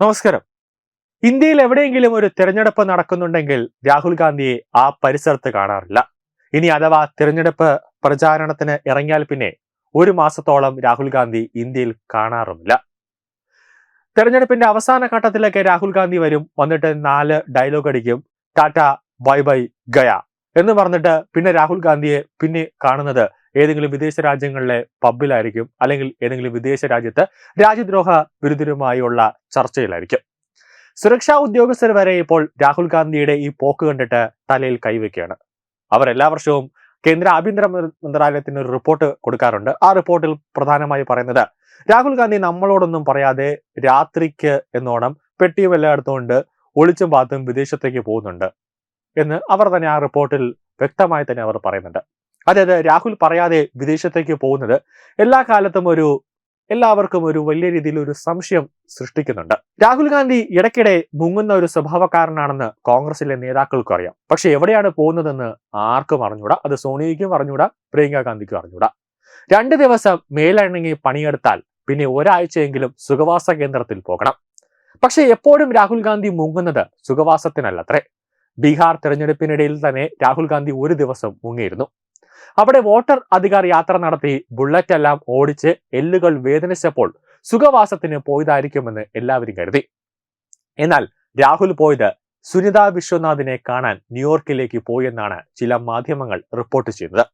നമസ്കാരം. ഇന്ത്യയിൽ എവിടെയെങ്കിലും ഒരു തിരഞ്ഞെടുപ്പ് നടക്കുന്നുണ്ടെങ്കിൽ രാഹുൽ ഗാന്ധിയെ ആ പരിസരത്ത് കാണാറില്ല. ഇനി അഥവാ തിരഞ്ഞെടുപ്പ് പ്രചാരണത്തിന് ഇറങ്ങിയാൽ പിന്നെ ഒരു മാസത്തോളം രാഹുൽ ഗാന്ധി ഇന്ത്യയിൽ കാണാറുമില്ല. തെരഞ്ഞെടുപ്പിന്റെ അവസാന ഘട്ടത്തിലൊക്കെ രാഹുൽ ഗാന്ധി വരും. വന്നിട്ട് നാല് ഡയലോഗ് അടിക്കും. ടാറ്റ ബൈ ബൈ ഗയ എന്ന് പറഞ്ഞിട്ട് പിന്നെ രാഹുൽ ഗാന്ധിയെ പിന്നെ കാണുന്നത് ഏതെങ്കിലും വിദേശ രാജ്യങ്ങളിലെ പബ്ബിലായിരിക്കും അല്ലെങ്കിൽ ഏതെങ്കിലും വിദേശ രാജ്യത്ത് രാജ്യദ്രോഹ വിരുദ്ധരുമായുള്ള ചർച്ചയിലായിരിക്കും. സുരക്ഷാ ഉദ്യോഗസ്ഥർ വരെ ഇപ്പോൾ രാഹുൽ ഗാന്ധിയുടെ ഈ പോക്ക് കണ്ടിട്ട് തലയിൽ കൈവയ്ക്കുകയാണ്. അവർ എല്ലാ വർഷവും കേന്ദ്ര ആഭ്യന്തര മന്ത്രാലയത്തിന് ഒരു റിപ്പോർട്ട് കൊടുക്കാറുണ്ട്. ആ റിപ്പോർട്ടിൽ പ്രധാനമായി പറയുന്നത് രാഹുൽ ഗാന്ധി നമ്മളോടൊന്നും പറയാതെ രാത്രിക്ക് എന്നോണം പെട്ടിയും എല്ലാം എടുത്തുകൊണ്ട് ഒളിച്ചും പാത്തും വിദേശത്തേക്ക് പോകുന്നുണ്ട് എന്ന് അവർ തന്നെ ആ റിപ്പോർട്ടിൽ വ്യക്തമായി തന്നെ അവർ പറയുന്നുണ്ട്. അതായത് രാഹുൽ പറയാതെ വിദേശത്തേക്ക് പോകുന്നത് എല്ലാ കാലത്തും ഒരു എല്ലാവർക്കും ഒരു വലിയ രീതിയിൽ ഒരു സംശയം സൃഷ്ടിക്കുന്നുണ്ട്. രാഹുൽ ഗാന്ധി ഇടയ്ക്കിടെ മുങ്ങുന്ന ഒരു സ്വഭാവക്കാരനാണെന്ന് കോൺഗ്രസിലെ നേതാക്കൾക്കും അറിയാം. പക്ഷെ എവിടെയാണ് പോകുന്നതെന്ന് ആർക്കും അറിഞ്ഞൂടാ അത് സോണിയയ്ക്കും അറിഞ്ഞൂടാ പ്രിയങ്ക ഗാന്ധിക്കും അറിഞ്ഞൂടാ രണ്ട് ദിവസം മേലണങ്ങി പണിയെടുത്താൽ പിന്നെ ഒരാഴ്ചയെങ്കിലും സുഖവാസ കേന്ദ്രത്തിൽ പോകണം. പക്ഷെ എപ്പോഴും രാഹുൽ ഗാന്ധി മുങ്ങുന്നത് സുഖവാസത്തിനല്ലത്രേ. ബീഹാർ തെരഞ്ഞെടുപ്പിനിടയിൽ തന്നെ രാഹുൽ ഗാന്ധി ഒരു ദിവസം മുങ്ങിയിരുന്നു. അവിടെ വോട്ടർ അധികാർ യാത്ര നടത്തി ബുള്ളറ്റ് എല്ലാം ഓടിച്ച് എല്ലുകൾ വേദനിച്ചപ്പോൾ സുഖവാസത്തിന് പോയതായിരിക്കുമെന്ന് എല്ലാവരും കരുതി. എന്നാൽ രാഹുൽ പോയത് സുനിത വിശ്വനാഥിനെ കാണാൻ ന്യൂയോർക്കിലേക്ക് പോയെന്നാണ് ചില മാധ്യമങ്ങൾ റിപ്പോർട്ട് ചെയ്തത്.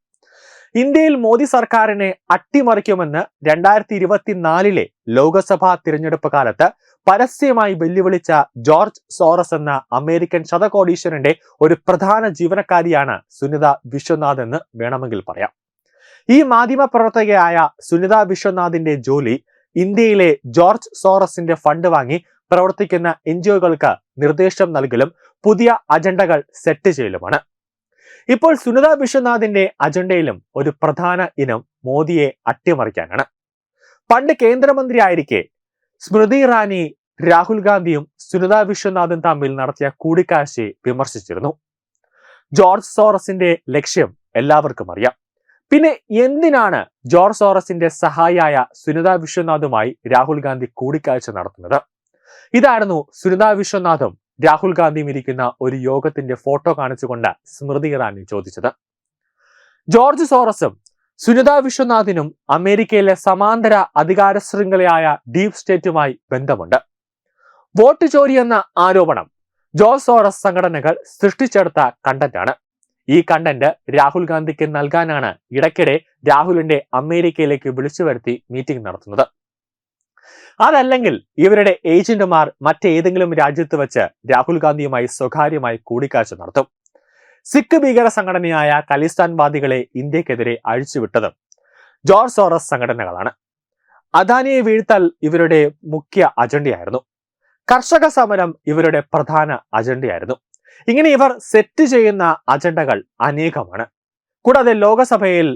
ഇന്ത്യയിൽ മോദി സർക്കാരിനെ അട്ടിമറിക്കുമെന്ന് രണ്ടായിരത്തി ഇരുപത്തിനാലിലെ ലോക്സഭാ തിരഞ്ഞെടുപ്പ് കാലത്ത് പരസ്യമായി വെല്ലുവിളിച്ച ജോർജ് സോറസ് എന്ന അമേരിക്കൻ ശതകോടീശ്വരന്റെ ഒരു പ്രധാന ജീവനക്കാരിയാണ് സുനിത വിശ്വനാഥ് എന്ന് വേണമെങ്കിൽ പറയാം. ഈ മാധ്യമ പ്രവർത്തകയായ സുനിത വിശ്വനാഥിന്റെ ജോലി ഇന്ത്യയിലെ ജോർജ് സോറസിന്റെ ഫണ്ട് വാങ്ങി പ്രവർത്തിക്കുന്ന എൻ നിർദ്ദേശം നൽകലും പുതിയ അജണ്ടകൾ സെറ്റ് ചെയ്യലുമാണ്. ഇപ്പോൾ സുനിത വിശ്വനാഥിന്റെ അജണ്ടയിലും ഒരു പ്രധാന ഇനം മോദിയെ അട്ടിമറിക്കാനാണ്. പണ്ട് കേന്ദ്രമന്ത്രി ആയിരിക്കെ സ്മൃതി ഇറാനി രാഹുൽ ഗാന്ധിയും സുനിത വിശ്വനാഥും തമ്മിൽ നടത്തിയ കൂടിക്കാഴ്ചയെ വിമർശിച്ചിരുന്നു. ജോർജ് സോറസിന്റെ ലക്ഷ്യം എല്ലാവർക്കും അറിയാം. പിന്നെ എന്തിനാണ് ജോർജ് സോറസിന്റെ സഹായിയായ സുനിത വിശ്വനാഥുമായി രാഹുൽ ഗാന്ധി കൂടിക്കാഴ്ച നടത്തുന്നത്? ഇതായിരുന്നു സുനിത വിശ്വനാഥും രാഹുൽ ഗാന്ധിയും ഇരിക്കുന്ന ഒരു യോഗത്തിന്റെ ഫോട്ടോ കാണിച്ചുകൊണ്ട് സ്മൃതി ഇറാനി ചോദിച്ചത്. ജോർജ് സോറസും സുനിത വിശ്വനാഥിനും അമേരിക്കയിലെ സമാന്തര അധികാര ശൃംഖലയായ ഡീപ് സ്റ്റേറ്റുമായി ബന്ധമുണ്ട്. വോട്ട് ചോരി എന്ന ആരോപണം ജോർജ് സോറസ് സംഘടനകൾ സൃഷ്ടിച്ചെടുത്ത കണ്ടന്റാണ് ഈ കണ്ടന്റ് രാഹുൽ ഗാന്ധിക്ക് നൽകാനാണ് ഇടയ്ക്കിടെ രാഹുലിന്റെ അമേരിക്കയിലേക്ക് വിളിച്ചു വരുത്തി മീറ്റിംഗ് നടത്തുന്നത്. അതല്ലെങ്കിൽ ഇവരുടെ ഏജന്റുമാർ മറ്റേതെങ്കിലും രാജ്യത്ത് വെച്ച് രാഹുൽ ഗാന്ധിയുമായി സ്വകാര്യമായി കൂടിക്കാഴ്ച നടത്തും. സിഖ് ഭീകര സംഘടനയായ ഖലിസ്ഥാൻവാദികളെ ഇന്ത്യക്കെതിരെ അഴിച്ചുവിട്ടത് ജോർജ് സോറസ് സംഘടനകളാണ്. അദാനിയെ വീഴ്ത്തൽ ഇവരുടെ മുഖ്യ അജണ്ടയായിരുന്നു. കർഷക സമരം ഇവരുടെ പ്രധാന അജണ്ടയായിരുന്നു. ഇങ്ങനെ ഇവർ സെറ്റ് ചെയ്യുന്ന അജണ്ടകൾ അനേകമാണ്. കൂടാതെ ലോകസഭയിൽ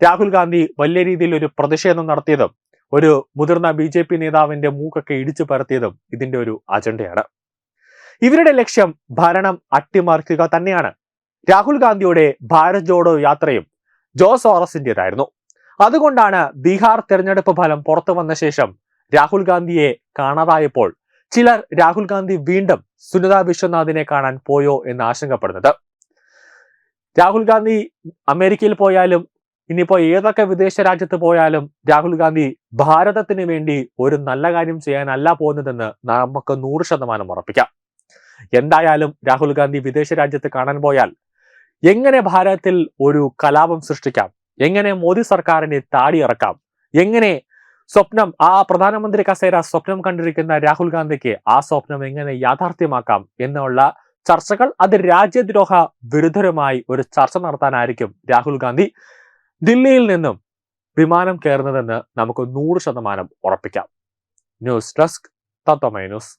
രാഹുൽ ഗാന്ധി വലിയ രീതിയിൽ ഒരു പ്രതിഷേധം നടത്തിയതും ഒരു മുതിർന്ന ബി ജെ പി നേതാവിന്റെ മൂക്കൊക്കെ ഇടിച്ചു പരത്തിയതും ഇതിന്റെ ഒരു അജണ്ടയാണ്. ഇവരുടെ ലക്ഷ്യം ഭരണം അട്ടിമറിക്കുക തന്നെയാണ്. രാഹുൽ ഗാന്ധിയുടെ ഭാരത് ജോഡോ യാത്രയും ജോസ് ഓറസിന്റേതായിരുന്നു അതുകൊണ്ടാണ് ബീഹാർ തെരഞ്ഞെടുപ്പ് ഫലം പുറത്തു വന്ന ശേഷം രാഹുൽ ഗാന്ധിയെ കാണാതായപ്പോൾ ചിലർ രാഹുൽ ഗാന്ധി വീണ്ടും സുനിത വിശ്വനാഥിനെ കാണാൻ പോയോ എന്ന് ആശങ്കപ്പെടുന്നത്. രാഹുൽ ഗാന്ധി അമേരിക്കയിൽ പോയാലും ഇനിയിപ്പോ ഏതൊക്കെ വിദേശ രാജ്യത്ത് പോയാലും രാഹുൽ ഗാന്ധി ഭാരതത്തിന് വേണ്ടി ഒരു നല്ല കാര്യം ചെയ്യാനല്ല പോകുന്നതെന്ന് നമുക്ക് നൂറ് ശതമാനം ഉറപ്പിക്കാം. എന്തായാലും രാഹുൽ ഗാന്ധി വിദേശ രാജ്യത്ത് കാണാൻ പോയാൽ എങ്ങനെ ഭാരതത്തിൽ ഒരു കലാപം സൃഷ്ടിക്കാം? എങ്ങനെ മോദി സർക്കാരിനെ താടിയിറക്കാം എങ്ങനെ സ്വപ്നം ആ പ്രധാനമന്ത്രി കസേര സ്വപ്നം കണ്ടിരിക്കുന്ന രാഹുൽ ഗാന്ധിക്ക് ആ സ്വപ്നം എങ്ങനെ യാഥാർത്ഥ്യമാക്കാം എന്നുള്ള ചർച്ചകൾ അത് രാജ്യദ്രോഹ വിരുദ്ധരുമായി ഒരു ചർച്ച നടത്താനായിരിക്കും രാഹുൽ ഗാന്ധി ദില്ലിയിൽ നിന്നും വിമാനം കയറുന്നതെന്ന് നമുക്ക് നൂറ് ശതമാനം ഉറപ്പിക്കാം. News desk Tatwamayi news.